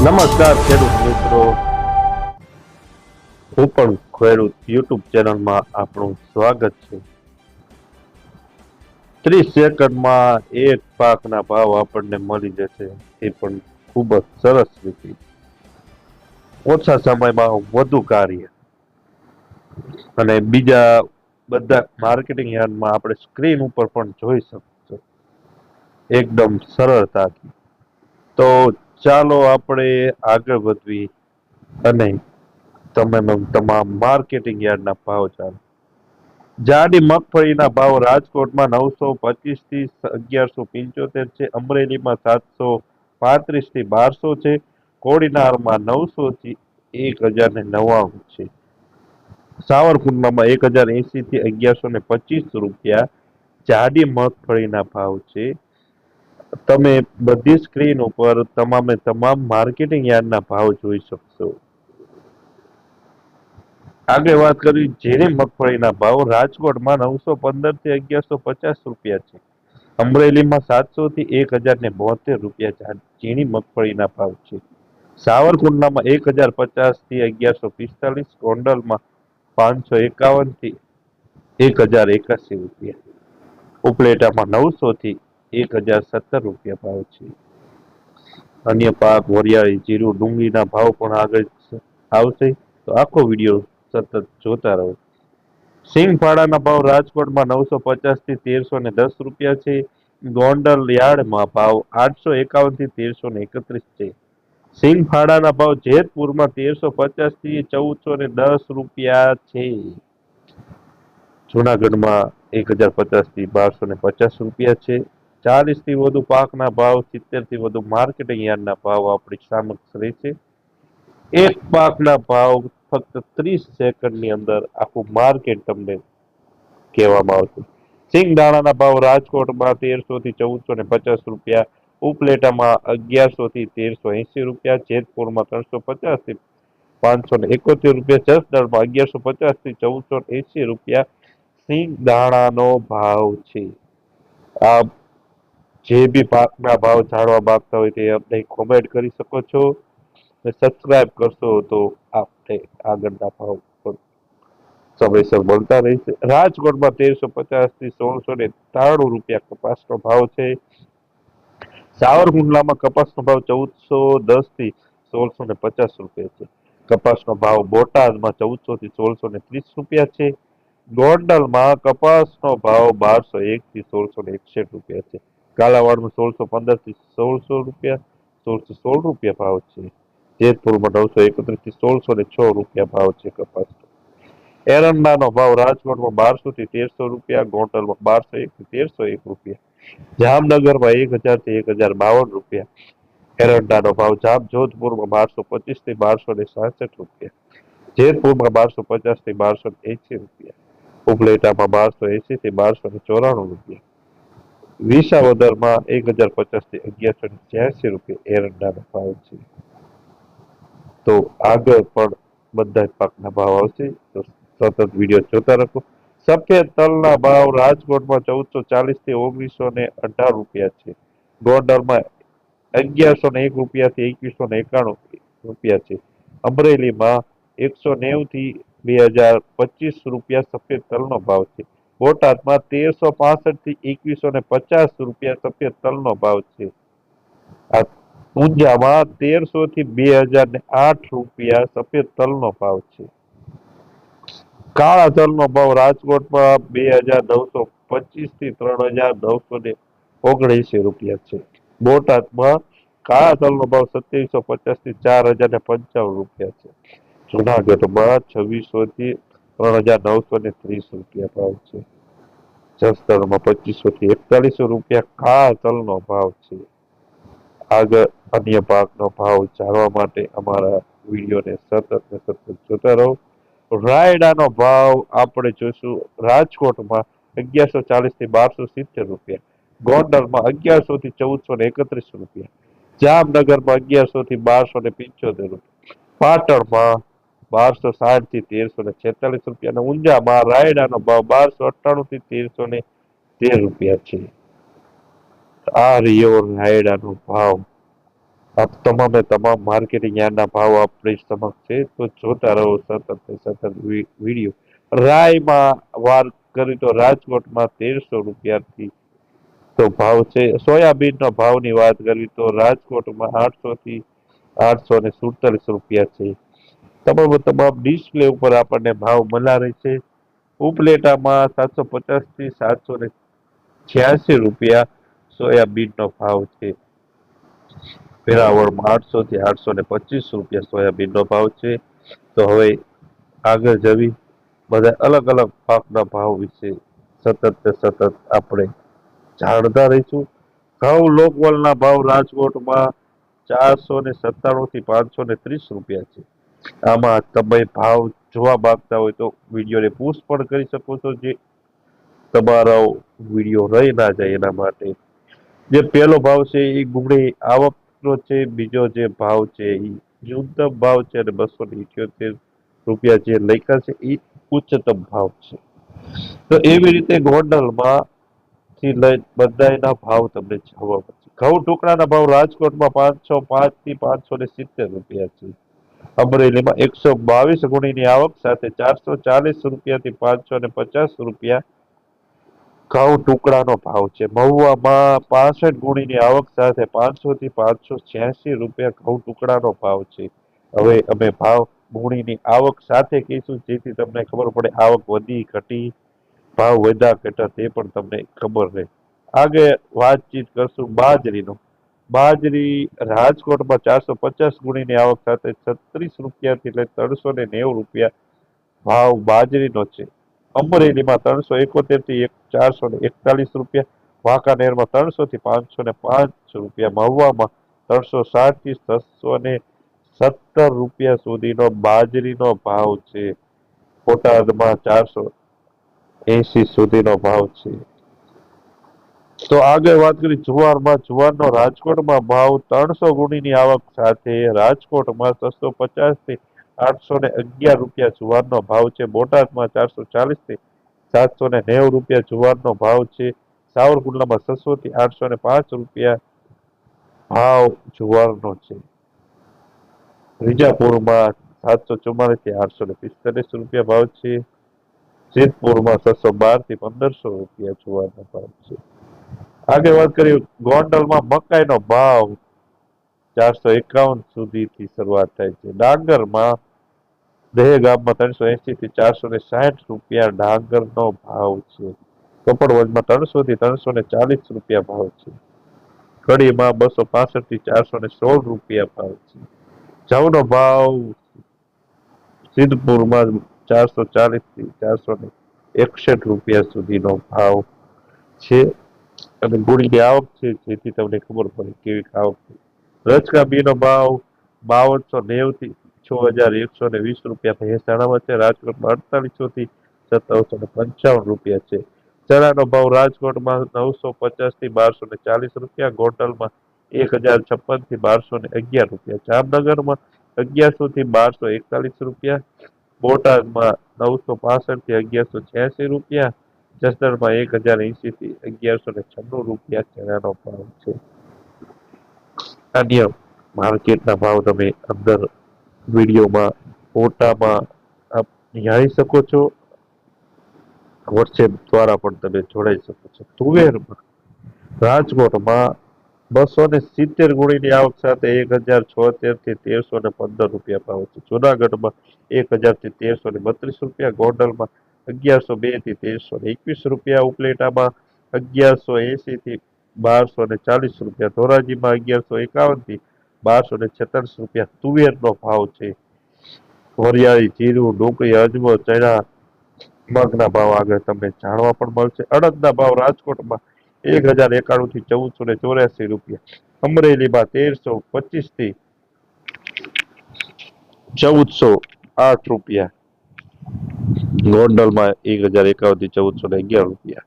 નમસ્કાર, ખેડૂત મિત્રો. હું પણ ખેડૂત યુટ્યુબ ચેનલમાં આપણું સ્વાગત છે. ત્રીસ સેકન્ડમાં એક પાકના ભાવ આપણને મળી જશે, એ પણ ખૂબ જ સરસ રીતે. ઓછા સમયમાં વધુ કાર્ય. અને બીજા બધા માર્કેટિંગ યાર્ડમાં આપણે સ્ક્રીન ઉપર પણ જોઈ શકશો. એકદમ સરળતાથી. તો ચાલો આપણે આગળ વધવી અને તમે તમામ માર્કેટિંગ યાર્ડના ભાવ ચાલો જાડી મગફળીના ભાવ રાજકોટમાં નવસો પચીસથી અગિયારસો પંચોતેર છે, અમરેલીમાં સાતસો પાંત્રીસથી બારસો છે, કોડીનારમાં નવસો થી એક હજાર ને નવ્વાણું છે. સાવરકુંડલામાં એક હજાર એસી થી અગિયારસો ને પચીસ રૂપિયા જાડી મગફળીના ભાવ છે. તમે બધી સ્ક્રીન ઉપર તમામે તમામ માર્કેટિંગ યાર્ડના ભાવ જોઈ શકશો. આગળ વાત કરી ઝીણી મગફળીના ભાવ રાજકોટમાં નવસો પંદરથી અગિયારસો પચાસ રૂપિયા છે. અમરેલીમાં સાતસો થી એક હજાર ને બોતેર રૂપિયા ઝીણી મગફળીના ભાવ છે. સાવરકુંડલામાં એક હજાર પચાસથી અગિયારસો પિસ્તાલીસ ગોંડલમાં પાંચસો એકાવનથી એક હજાર એકાસી રૂપિયા. ઉપલેટામાં નવસો થી એક હજાર સત્તર રૂપિયા ભાવ છે. અન્ય પાક, વરિયાળી, જીરું, ડુંગળીના ભાવ પણ આગળ આવશે. તો આખો વીડિયો સતત જોતા રહો. સિંગફાળાના ભાવ રાજકોટમાં નવસો પચાસથી તેરસો ને દસ રૂપિયા છે. ગોંડલ યાર્ડમાં ભાવ આઠસો એકાવનથી તેરસો ને એકત્રીસ છે. સિંગફાળાના ભાવ જેતપુરમાં તેરસો પચાસથી ચૌદસો ને દસ રૂપિયા છે. જુનાગઢમાં એક હજાર પચાસથી બારસો ને પચાસ રૂપિયા છે. ચાલીસથી વધુ પાકના ભાવ સિત્તેરથી વધુ માર્કેટિંગ યાર્ડના ભાવ આપણી સમક્ષ રહેશે એક પાકના ભાવ ફક્ત ત્રીસ સેકન્ડની અંદર આખું માર્કેટ તમને કહેવામાં આવશે. સિંગ દાણાના ભાવ રાજકોટમાં તેરસો થી ચૌદસો ને પચાસ રૂપિયા, ઉપલેટામાં અગિયારસો થી તેરસો એંસી રૂપિયા, જેતપુરમાં ત્રણસો પચાસથી પાંચસો ને એકોતેર રૂપિયા, જસદણમાં અગિયારસો પચાસથી ચૌદસો એંસી રૂપિયા સિંગ દાણાનો ભાવ છે. આ જે બી પાકના ભાવ જાણવા માંગતા હોય તે અમને કોમેન્ટ કરી શકો છો અને સબસ્ક્રાઇબ કરશો તો આપણે આગળના ભાવ પણ સમયસર મળતા રહેશે. રાજકોટમાં તેરસો પચાસથી સોળસો ને ત્રાણું રૂપિયા કપાસનો ભાવ છે. સાવરકુંડલામાં કપાસનો ભાવ ચૌદસો દસથી સોળસો ને પચાસ રૂપિયા છે. કપાસનો ભાવ બોટાદમાં ચૌદસો થી સોળસો ને ત્રીસ રૂપિયા છે. ગોંડલમાં કપાસનો ભાવ બારસો એક થી સોળસો ને એકસઠ રૂપિયા છે. કાલાવાડમાં સોળસો પંદરથી સોળસો રૂપિયા સોળસો સોળ રૂપિયા ભાવ છે. જેતપુરમાં નવસો એકત્રીસથી સોળસો ને છ રૂપિયા ભાવ છે કપાસનો. એરંડાનો ભાવ રાજકોટમાં બારસો થી તેરસો રૂપિયા, ગોંડલમાં બારસો એક થી તેરસો એક રૂપિયા. જામનગરમાં એક હજારથી એક હજાર બાવન રૂપિયા. એરંડાનો ભાવ જામ જોધપુરમાં બારસો પચીસથી બારસો ને સાસઠ રૂપિયા. જેતપુરમાં બારસો પચાસથી બારસો ને એસી રૂપિયા. ઉપલેટામાં બારસો એસી થી બારસો ને ચોરાણું રૂપિયા. વિસાવદરમાં એક હજાર પચાસથી અગિયારસો ને છ્યાસી રૂપિયા એરંડાનો ભાવ છે. તો આગળ પણ બધા પાકના ભાવ આવશે. તો સતત વીડિયો જોતા રાખો. સફેદ તલના ભાવ રાજકોટમાં ચૌદસો ચાલીસથી ઓગણીસો ને અઢાર રૂપિયા છે. ગોંડલમાં અગિયારસો ને એક રૂપિયા થી એકવીસો ને એકાણું રૂપિયા છે. અમરેલીમાં એકસો નેવું થી બે હજાર પચીસ રૂપિયા સફેદ તલનો ભાવ છે. બોટાદમાં તેરસો પાસઠથી એકવીસો ને પચાસ રૂપિયા સફેદ તલનો ભાવ છે. આ ઊંઝામાં તેરસો થી બે હજાર ને આઠ રૂપિયા સફેદ તલનો ભાવ છે. કાળા તલનો ભાવ રાજકોટમાં બે હજાર નવસો પચીસથી ત્રણ હજાર નવસો ને ઓગણસી રૂપિયા છે. બોટાદમાં કાળા તલનો ભાવ સત્યાવીસો પચાસથી ચાર હજાર ને પંચાવન રૂપિયા છે. જુનાગઢમાં છવ્વીસો થી ત્રણ હજાર નવસો ને ત્રીસ રૂપિયા ભાવ છે. જસદણમાં પચીસો થી એકતાલીસો રૂપિયા કા તલનો ભાવ છે. આગળ અન્ય પાકનો ભાવ જાણવા માટે અમારા વિડીયોને સતત ને સતત જોતા રહો. રાયડાનો ભાવ આપણે જોઈશું રાજકોટમાં અગિયારસો ચાલીસથી બારસો સિત્તેર રૂપિયા. ગોંડલમાં અગિયારસો થી ચૌદસો ને એકત્રીસ રૂપિયા. જામનગરમાં અગિયારસો થી બારસો ને પંચોતેર રૂપિયા. પાટણમાં બારસો સાઠથી તેરસો ને છેતાલીસ રૂપિયા અને ઊંઝામાં રાયડાનો ભાવ બારસો અઠ્ઠાણું થી તેરસો ને તેર રૂપિયા છે. આ રહ્યો રાયડાનો ભાવ. આપ તમામે તમામ માર્કેટિંગ યાર્ડના ભાવ આપણી સમક્ષ છે. તો જોતા રહો સતત સતત વીડિયો. રાયમાં વાત કરી તો રાજકોટમાં તેરસો રૂપિયાથી તો ભાવ છે. સોયાબીનનો ભાવની વાત કરવી તો રાજકોટમાં આઠસો થી આઠસો ને સુડતાલીસ રૂપિયા છે. તમામ તમામ ડિસ્પ્લે ઉપર આપણને ભાવ મળારે છે. ઉપલેટામાં સાતસો પચાસથી સાતસો ને છ્યાસી રૂપિયા સોયાબીનનો ભાવ છે. વેરાવળમાં આઠસો થી આઠસો ને પચીસ રૂપિયા સોયાબીનનો ભાવ છે. તો હવે આગળ જવી. બધા અલગ અલગ પાકના ભાવ વિશે સતત સતત આપણે જાણતા રહીશું. ઘઉં લોકવલના ભાવ રાજકોટમાં ચારસો ને સત્તાણું થી પાંચસો ને ત્રીસ રૂપિયા છે. આમાં તમે ભાવ જોવા માંગતા હોય તો વિડીયોને પુશ પણ કરી શકો છો જે તમારો વીડિયો રહી ના જાય એના માટે. જે પહેલો ભાવ છે એ ગુંગળી આવકનો છે, બીજો જે ભાવ છે એ ન્યૂનતમ ભાવ છે અને બસો ઇઠ્યોતેર રૂપિયા જે લખ્યા છે એ ઉચ્ચતમ ભાવ છે. તો એવી રીતે ગોંડલમાં થી લઈ બધાયના ભાવ તમને જોવા મળશે. ઘઉં ટુકડાના ભાવ રાજકોટમાં પાંચસો પાંચથી પાંચસો ને સિત્તેર રૂપિયા છે. અમરેલીમાં એકસો બાવીસ ગુણીની આવક સાથે ચારસો ચાલીસ રૂપિયાથી પાંચસો ને પચાસ રૂપિયા ઘઉં ટુકડાનો ભાવ છે. મહુવામાં પાસઠ ગુણીની આવક સાથે પાંચસો થી પાંચસો છ્યાસી રૂપિયા ઘઉં ટુકડાનો ભાવ છે. હવે અમે ભાવ ગુણીની આવક સાથે કહીશું, જેથી તમને ખબર પડે આવક વધી, ઘટી, ભાવ વધ્યા, ઘટા, તે પણ તમને ખબર રહે. આગળ વાતચીત કરશું બાજરીનો. બાજરી રાજકોટમાં ચારસો પચાસ ગુણીની આવક સાથે છત્રીસ રૂપિયાથી લઈ ત્રણસો ને નેવું રૂપિયા ભાવ બાજરીનો છે. અમરેલીમાં ત્રણસો એકોતેરથી એક ચારસો ને એકતાલીસ રૂપિયા, વાંકાનેરમાં ત્રણસો થી પાંચસો ને પાંચ રૂપિયા, મહુવામાં ત્રણસો સાઠથી છસો ને સત્તર રૂપિયા સુધીનો બાજરીનો ભાવ છે. બોટાદમાં ચારસો એસી સુધીનો ભાવ છે. તો આગળ વાત કરી, જુવારમાં, જુવારનો રાજકોટમાં ભાવ ત્રણસો ગુણીની આવક સાથે રાજકોટમાં છસો પચાસથી આઠસો ને અગિયાર રૂપિયા જુવારનો ભાવ છે. બોટાદમાં ચારસો ચાલીસથી સાતસો ને નેવું રૂપિયા જુવારનો ભાવ છે. સાવરકુંડલામાં છસો થી આઠસો ને પાંચ રૂપિયા ભાવ જુવારનો છે. રીજાપુરમાં સાતસો ચુમ્માલીસથી આઠસો ને પિસ્તાલીસ રૂપિયા ભાવ છે. જેતપુરમાં છસો બારથી પંદરસો રૂપિયા જુવારનો ભાવ છે. આગળ વાત કરીએ ગોંડલમાં મકાઈનો ભાવ ચારસો એકાવન સુધીથી શરૂઆત થાય છે. ડાંગરમાં દહેગામમાં ત્રણસો એસી થી ચારસો ને સાઠ રૂપિયા ડાંગરનો ભાવ છે. કપડવંજમાં ત્રણસો થી ત્રણસો ને ચાલીસ રૂપિયા ભાવ છે. કડીમાં બસો પાસઠથી ચારસો ને સોળ રૂપિયા ભાવ છે. જવનો ભાવ સિદ્ધપુરમાં ચારસો ચાલીસથી ચારસો ને એકસઠ રૂપિયા સુધીનો ભાવ છે. અને ગુણીની આવક છે, જેથી તમને ખબર પડે કેવી આવક છે. રચકા બીનો ભાવ બાવનસો નેવથી છ હજાર એકસો ને વીસ રૂપિયા મહેસાણામાં છે, રાજકોટમાં અડતાલીસો થી સત્તાવસો ને પંચાવન રૂપિયા છે. ચણાનો ભાવ રાજકોટમાં નવસો પચાસથી બારસો ને ચાલીસ રૂપિયા, ગોંડલમાં એક હજાર છપ્પનથી બારસો ને અગિયાર રૂપિયા. જામનગરમાં અગિયારસો થી બારસો એકતાલીસ રૂપિયા, બોટાદમાં નવસો પાસઠથી અગિયારસો છ્યાસી રૂપિયા જસદણમાં એક હજાર એંશી થી અગિયારસો ને છન્નું રૂપિયા ચણાનો ભાવ છે. અન્ય માર્કેટના ભાવ તમે અંદર વિડીયોમાં ફોટામાં આપ નિહાળી શકો છો. વોટ્સએપ દ્વારા પણ તમે જોડાઈ શકો છો. તુવેરમાં રાજકોટમાં બસો ને સિત્તેર ગુણીની આવક સાથે એક હજાર છોતેરથી તેરસો ને પંદર રૂપિયા ભાવ છે. જુનાગઢમાં એક હજારથી તેરસો ને બત્રીસ રૂપિયા ગોંડલમાં અગિયારસો બેથી તેરસો ને એકવીસ રૂપિયા ઉપલેટામાં, અગિયારસો એસી થી બારસો ને ચાલીસ રૂપિયા, ધોરાજીમાં અગિયારસો એકાવનથી બારસો ને છેતાલીસ રૂપિયા તુવેરનો ભાવ છે. વરિયાળી, જીરું, ડુંગળી, અજમો, ચણા, મગના ભાવ આગળ તમને જાણવા પણ મળશે. અડદના ભાવ રાજકોટમાં એક હજાર એકાણું થી ચૌદસો ને ચોર્યાસી રૂપિયા. અમરેલીમાં તેરસો પચીસથી ચૌદસો આઠ રૂપિયા. ગોંડલમાં એક હજાર એકાવનથી ચૌદસો ને અગિયાર રૂપિયા.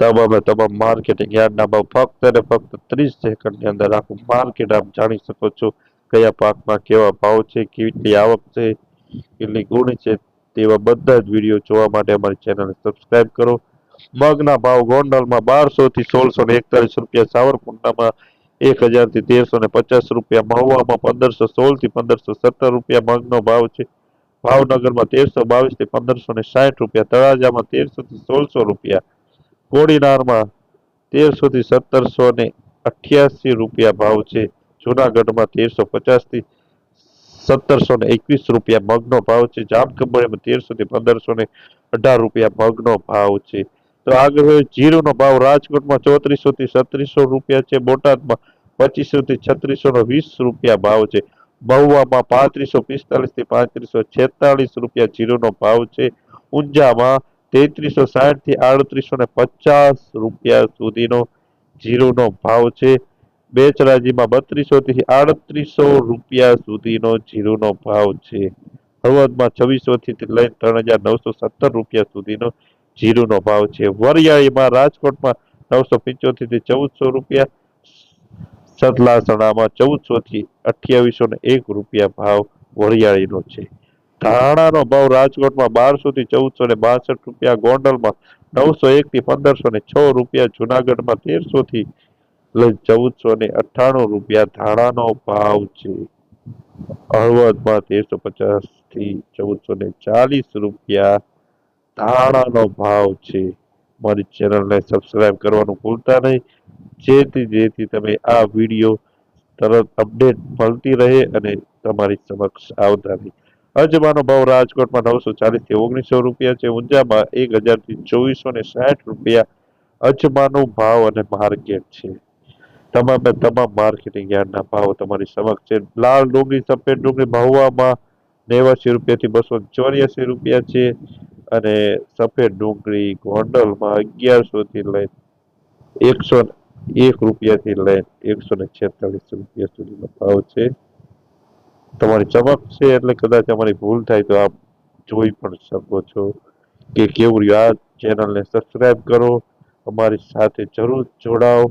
તમામે તમામ માર્કેટિંગ યાર્ડના ભાવ ફક્ત અને ફક્ત ત્રીસ સેકન્ડની અંદર આખું માર્કેટ આપ જાણી શકો છો કયા પાકમાં કેવા ભાવ છે, કેટલી આવક છે, કેટલી ગુણ છે તેવા બધા જ વીડિયો જોવા માટે અમારી ચેનલને સબસ્ક્રાઇબ કરો. મગના ભાવ ગોંડલમાં બારસો થી સોળસો ને એકતાલીસ રૂપિયા, સાવરકુંડલામાં એક હજારથી તેરસો ને પચાસ રૂપિયા, મહુવામાં પંદરસો સોળથી પંદરસો સત્તર રૂપિયા મગનો ભાવ છે. ભાવનગરમાં તેરસો બાવીસથી પંદરસો ને સાઠ રૂપિયા, તળાજામાં તેરસો થી સોળસો રૂપિયા, કોડીનારમાં તેરસો થી સત્તરસો ને અઠ્યાસી રૂપિયા ભાવ છે. જુનાગઢમાં તેરસો પચાસથી સત્તરસો ને એકવીસ રૂપિયા મગનો ભાવ છે. જામખંભાળીમાં તેરસો થી પંદરસો ને અઢાર રૂપિયા મગનો ભાવ છે. તો આગળ જીરુનો ભાવ, રાજકોટમાં ચોત્રીસો થી સત્રીસો રૂપિયા છે. બોટાદમાં પચીસો થી છત્રીસો નો વીસ રૂપિયા ભાવ છે. મહુવામાં પાંત્રીસો પિસ્તાલીસથી પાંત્રીસો છેતાલીસ રૂપિયા જીરુનો ભાવ છે. ઊંઝામાં તેત્રીસો સાઠથી આડત્રીસો ને પચાસ રૂપિયા સુધીનો જીરુનો ભાવ છે. બેચરાજીમાં બત્રીસો થી આડત્રીસો રૂપિયા સુધીનો જીરુનો ભાવ છે. હળવદમાં છવ્વીસો થી લઈને ત્રણ હજાર નવસો સત્તર રૂપિયા સુધીનો જીરુનો ભાવ છે. વરિયાળીમાં રાજકોટમાં નવસો પંચોતેરથી ચૌદસો રૂપિયા સતલાસણામાં ચૌદસો થી અઠ્યાવીસો ને એક રૂપિયા ભાવ વરિયાળીનો છે. ધાણાનો ભાવ રાજકોટમાં બારસો થી ચૌદસો ને બાસઠ રૂપિયા, ગોંડલમાં નવસો એક થી પંદરસો ને છ રૂપિયા, જુનાગઢમાં તેરસો થી લઈને ચૌદસો ને અઠ્ઠાણું રૂપિયા ધાણાનો ભાવ છે. હળવદમાં તેરસો પચાસથી ચૌદસો ને ચાલીસ રૂપિયા ધાણાનો ભાવ છે. મારી ચેનલને સબસ્ક્રાઈબ કરવાનું ભૂલતા નહીં. જેથી જેથી તમે આ વીડિયો તરત અપડેટ મળતી રહે અને તમારી સમક્ષ આવતા રહે. અજમાનો ભાવ રાજકોટમાં નવસો ચાલીસથી ઓગણીસો રૂપિયા છે. ઊંઝામાં એક હજારથી ચોવીસો ને સાઠ રૂપિયા અજમાનો ભાવ અને માર્કેટ છે. તમામે તમામ માર્કેટિંગ યાર્ડના ભાવ તમારી સમક્ષ છે. લાલ ડુંગળી, સફેદ ડુંગળી મહુવામાં નેવાસી રૂપિયાથી બસો ચોર્યાસી રૂપિયા છે. અને સફેદ ડુંગળી ગોંડલમાં અગિયારસો થી લઈને એકસો એક રૂપિયાથી લઈને એકસો ને છેતાલીસ રૂપિયા સુધીનો ભાવ છે. તમારી ચમક છે એટલે કદાચ અમારી ભૂલ થાય તો આપ જોઈ પણ શકો છો કે કેવું રહ્યું. આ ચેનલને સબસ્ક્રાઇબ કરો. અમારી સાથે જરૂર જોડાઓ.